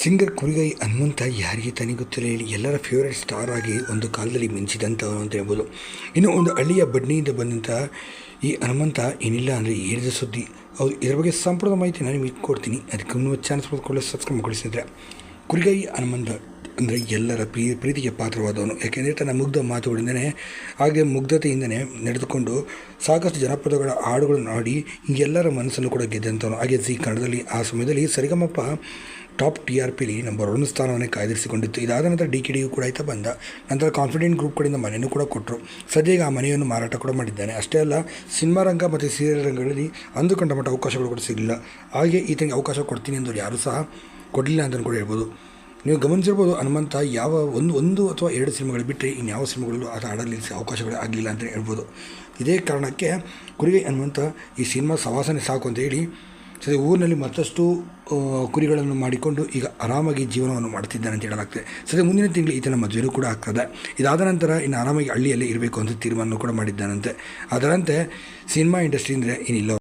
Singer ಕುರಿಗೈ Hanumantha ಯಾರಿಗೆ ತಾನೇ ಗೊತ್ತಿಲ್ಲ ಹೇಳಿ ಎಲ್ಲರ ಫೇವ್ರೇಟ್ ಸ್ಟಾರ್ ಆಗಿ ಒಂದು ಕಾಲದಲ್ಲಿ ಮಿಂಚಿದಂಥವನು ಅಂತ ಹೇಳ್ಬೋದು. ಇನ್ನು ಒಂದು ಹಳ್ಳಿಯ ಬಡ್ನಿಯಿಂದ ಬಂದಂಥ ಈ ಹನುಮಂತ ಏನಿಲ್ಲ ಅಂದರೆ ಏರಿದ ಸುದ್ದಿ. ಹೌದು, ಇದರ ಬಗ್ಗೆ ಸಂಪೂರ್ಣ ಮಾಹಿತಿ ನಾನು ನಿಮಗೆ ಕೊಡ್ತೀನಿ. ಅದಕ್ಕೆ ಒಂದು ಚಾನ್ಸ್ ಪಡೆದುಕೊಳ್ಳಿ ಸಬ್ಸ್ಕ್ರೈಬ್ ಮಾಡಿಸಿದ್ರೆ ಕುರಿಗೈ ಹನುಮಂತ. ಅಂದರೆ ಎಲ್ಲರ ಪ್ರೀ, ಪ್ರೀತಿಗೆ ಪಾತ್ರವಾದವನು. ಯಾಕೆಂದರೆ ತನ್ನ ಮುಗ್ಧ ಮಾತುಗಳಿಂದನೇ ಹಾಗೆ ಮುಗ್ಧತೆಯಿಂದನೇ ನಡೆದುಕೊಂಡು ಸಾಕಷ್ಟು ಜನಪದಗಳ ಹಾಡುಗಳನ್ನು ಆಡಿ ಎಲ್ಲರ ಮನಸ್ಸನ್ನು ಕೂಡ ಗೆದ್ದಂಥವನು ಹಾಗೆ ಜಿ ಕನ್ನಡದಲ್ಲಿ, ಆ ಸಮಯದಲ್ಲಿ ಸರಿಗಮಪ್ಪ ಟಾಪ್ ಟಿ ಆರ್ ಪಿಲಿ ನಂಬರ್ ಒನ್ ಸ್ಥಾನವನ್ನೇ ಕಾಯ್ದಿರಿಸಿಕೊಂಡಿತ್ತು. ಇದಾದ ನಂತರ ಡಿ ಕೆ ಡಿಯು ಕೂಡ ಆಯ್ತಾ ಬಂದ. ನಂತರ ಕಾನ್ಫಿಡೆಂಟ್ ಗ್ರೂಪ್ ಕಡೆಯಿಂದ ಮನೆಯನ್ನು ಕೂಡ ಕೊಟ್ಟರು ಸದ್ಯಕ್ಕೆ ಆ ಮನೆಯನ್ನು ಮಾರಾಟ ಕೂಡ ಮಾಡಿದ್ದಾನೆ. ಅಷ್ಟೇ ಅಲ್ಲ, ಸಿನಿಮಾ ರಂಗ ಮತ್ತು ಸೀರಿಯಲ್ ರಂಗಗಳಲ್ಲಿ ಅಂದುಕೊಂಡ ಮಟ್ಟ ಅವಕಾಶಗಳು ಕೂಡ ಸಿಗಲಿಲ್ಲ. ಹಾಗೆ ಈತನಿಗೆ ಅವಕಾಶ ಕೊಡ್ತೀನಿ ಅಂದರು ಯಾರೂ ಸಹ ಕೊಡಲಿಲ್ಲ ಅಂತಲೂ ಕೂಡ ಹೇಳ್ಬೋದು. ನೀವು ಗಮನಿಸಿರ್ಬೋದು ಹನುಮಂತ ಯಾವ ಒಂದು ಒಂದು ಅಥವಾ ಎರಡು ಸಿನಿಮಾಗಳು ಬಿಟ್ಟರೆ ಇನ್ಯಾವ ಸಿನಿಮಾಗಳಲ್ಲೂ ಆತ ಆಡಲಿ ಅವಕಾಶಗಳು ಆಗಲಿಲ್ಲ ಅಂತ ಹೇಳ್ಬೋದು. ಇದೇ ಕಾರಣಕ್ಕೆ ಕುರಿಗೆ ಹನುಮಂತ ಈ ಸಿನಿಮಾ ಸವಾಸನೆ ಸಾಕು ಅಂತ ಹೇಳಿ ಸರಿ, ಊರಿನಲ್ಲಿ ಮತ್ತಷ್ಟು ಕುರಿಗಳನ್ನು ಮಾಡಿಕೊಂಡು ಈಗ ಆರಾಮಾಗಿ ಜೀವನವನ್ನು ಮಾಡ್ತಿದ್ದಾನೆ ಅಂತ ಹೇಳಲಾಗ್ತದೆ. ಸದ್ಯ ಮುಂದಿನ ತಿಂಗಳು ಈತನ ಮದುವೆಯೂ ಕೂಡ ಆಗ್ತದೆ. ಇದಾದ ನಂತರ ಇನ್ನು ಆರಾಮಾಗಿ ಹಳ್ಳಿಯಲ್ಲೇ ಇರಬೇಕು ಅಂತ ತೀರ್ಮಾನ ಕೂಡ ಮಾಡಿದ್ದಾನಂತೆ. ಅದರಂತೆ ಸಿನಿಮಾ ಇಂಡಸ್ಟ್ರಿ ಅಂದರೆ ಏನಿಲ್ಲ